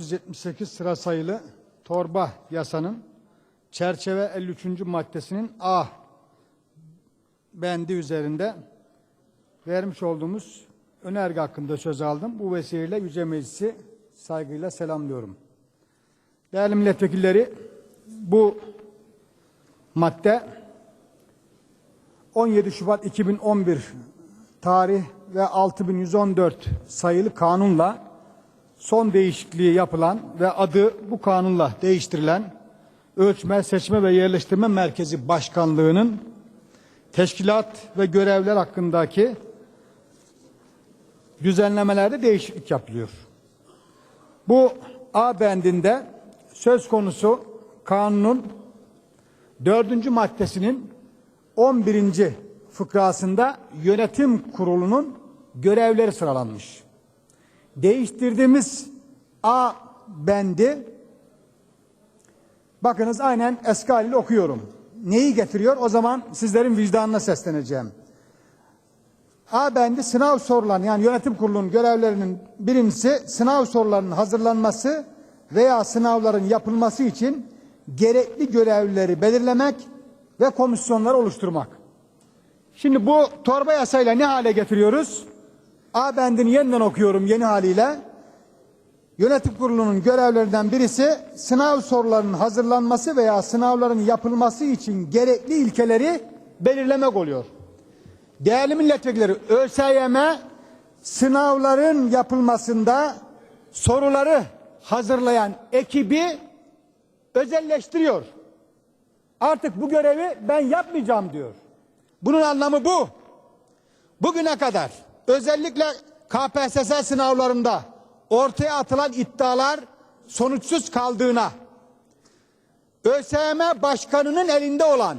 478 sıra sayılı torba yasanın çerçeve 53. maddesinin A bendi üzerinde vermiş olduğumuz önerge hakkında söz aldım. Bu vesileyle Yüce Meclisi saygıyla selamlıyorum. Değerli milletvekilleri bu madde 17 Şubat 2011 tarih ve 6114 sayılı kanunla son değişikliği yapılan ve adı bu kanunla değiştirilen Ölçme, Seçme ve Yerleştirme Merkezi Başkanlığı'nın teşkilat ve görevler hakkındaki düzenlemelerde değişiklik yapılıyor. Bu A bendinde söz konusu kanunun dördüncü maddesinin 11. fıkrasında yönetim kurulunun görevleri sıralanmış. Değiştirdiğimiz A bendi bakınız aynen eski haliyle okuyorum. Neyi getiriyor? O zaman sizlerin vicdanına sesleneceğim. A bendi sınav sorularının yani yönetim kurulunun görevlerinin birincisi sınav sorularının hazırlanması veya sınavların yapılması için gerekli görevlileri belirlemek ve komisyonları oluşturmak. Şimdi bu torba yasayla ne hale getiriyoruz? A bendini yeniden okuyorum yeni haliyle. Yönetim kurulunun görevlerinden birisi sınav sorularının hazırlanması veya sınavların yapılması için gerekli ilkeleri belirlemek oluyor. Değerli milletvekilleri ÖSYM sınavların yapılmasında soruları hazırlayan ekibi özelleştiriyor. Artık bu görevi ben yapmayacağım diyor. Bunun anlamı bu. Bugüne kadar özellikle KPSS sınavlarında ortaya atılan iddialar sonuçsuz kaldığına, ÖSYM başkanının elinde olan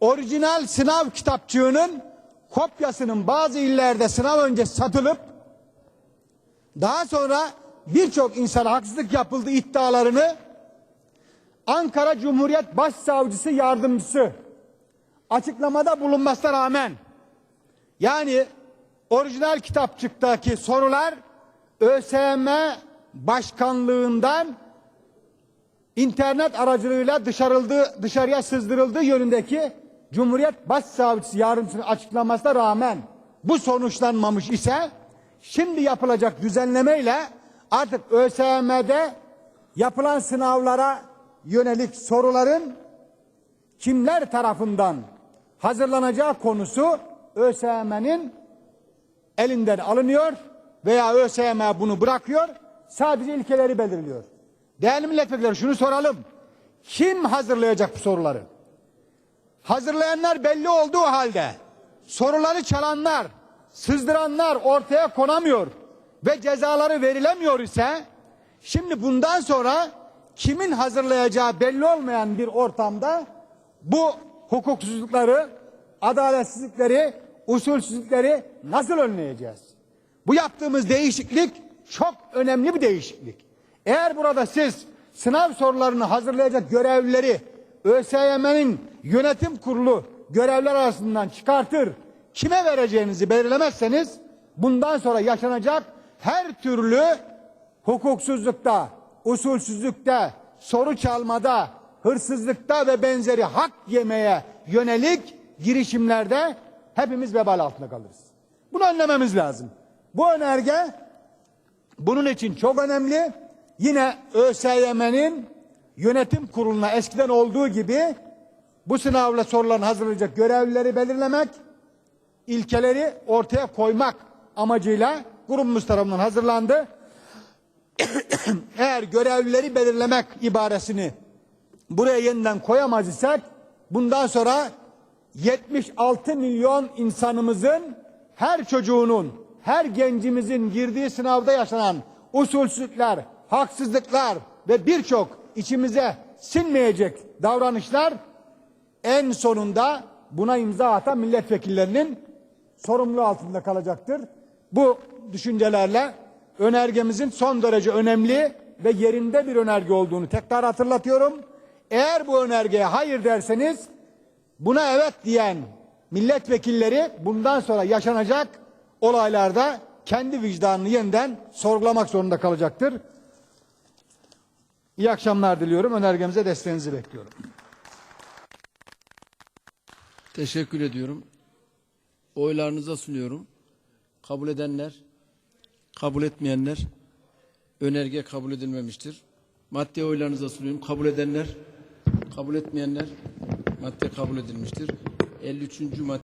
orijinal sınav kitapçığının kopyasının bazı illerde sınav önce satılıp daha sonra birçok insana haksızlık yapıldığı iddialarını Ankara Cumhuriyet Başsavcısı Yardımcısı açıklamada bulunmasına rağmen yani orijinal kitapçıktaki sorular ÖSYM başkanlığından internet aracılığıyla dışarıldığı, dışarıya sızdırıldığı yönündeki Cumhuriyet Başsavcısı yardımcısının açıklamasına rağmen bu sonuçlanmamış ise şimdi yapılacak düzenlemeyle artık ÖSYM'de yapılan sınavlara yönelik soruların kimler tarafından hazırlanacağı konusu ÖSYM'nin elinden alınıyor veya ÖSYM bunu bırakıyor. Sadece ilkeleri belirliyor. Değerli milletvekilleri şunu soralım. Kim hazırlayacak bu soruları? Hazırlayanlar belli olduğu halde soruları çalanlar, sızdıranlar ortaya konamıyor ve cezaları verilemiyor ise şimdi bundan sonra kimin hazırlayacağı belli olmayan bir ortamda bu hukuksuzlukları, adaletsizlikleri, usulsüzlükleri nasıl önleyeceğiz? Bu yaptığımız değişiklik çok önemli bir değişiklik. Eğer burada siz sınav sorularını hazırlayacak görevlileri ÖSYM'nin yönetim kurulu görevler arasından çıkartır, kime vereceğinizi belirlemezseniz bundan sonra yaşanacak her türlü hukuksuzlukta, usulsüzlükte, soru çalmada, hırsızlıkta ve benzeri hak yemeye yönelik girişimlerde hepimiz vebal altında kalırız. Bunu önlememiz lazım. Bu önerge bunun için çok önemli. Yine ÖSYM'nin yönetim kuruluna eskiden olduğu gibi bu sınavla soruların hazırlayacak görevlileri belirlemek, ilkeleri ortaya koymak amacıyla grubumuz tarafından hazırlandı. Eğer görevlileri belirlemek ibaresini buraya yeniden koyamaz isek bundan sonra 76 milyon insanımızın her çocuğunun, her gencimizin girdiği sınavda yaşanan usulsüzlükler, haksızlıklar ve birçok içimize sinmeyecek davranışlar en sonunda buna imza atan milletvekillerinin sorumluluğu altında kalacaktır. Bu düşüncelerle önergemizin son derece önemli ve yerinde bir önerge olduğunu tekrar hatırlatıyorum. Eğer bu önergeye hayır derseniz buna evet diyen milletvekilleri bundan sonra yaşanacak olaylarda kendi vicdanını yeniden sorgulamak zorunda kalacaktır. İyi akşamlar diliyorum. Önergemize desteğinizi bekliyorum. Teşekkür ediyorum. Oylarınıza sunuyorum. Kabul edenler, kabul etmeyenler önerge kabul edilmemiştir. Madde oylarınıza sunuyorum. Kabul edenler, kabul etmeyenler madde kabul edilmiştir. 53. madde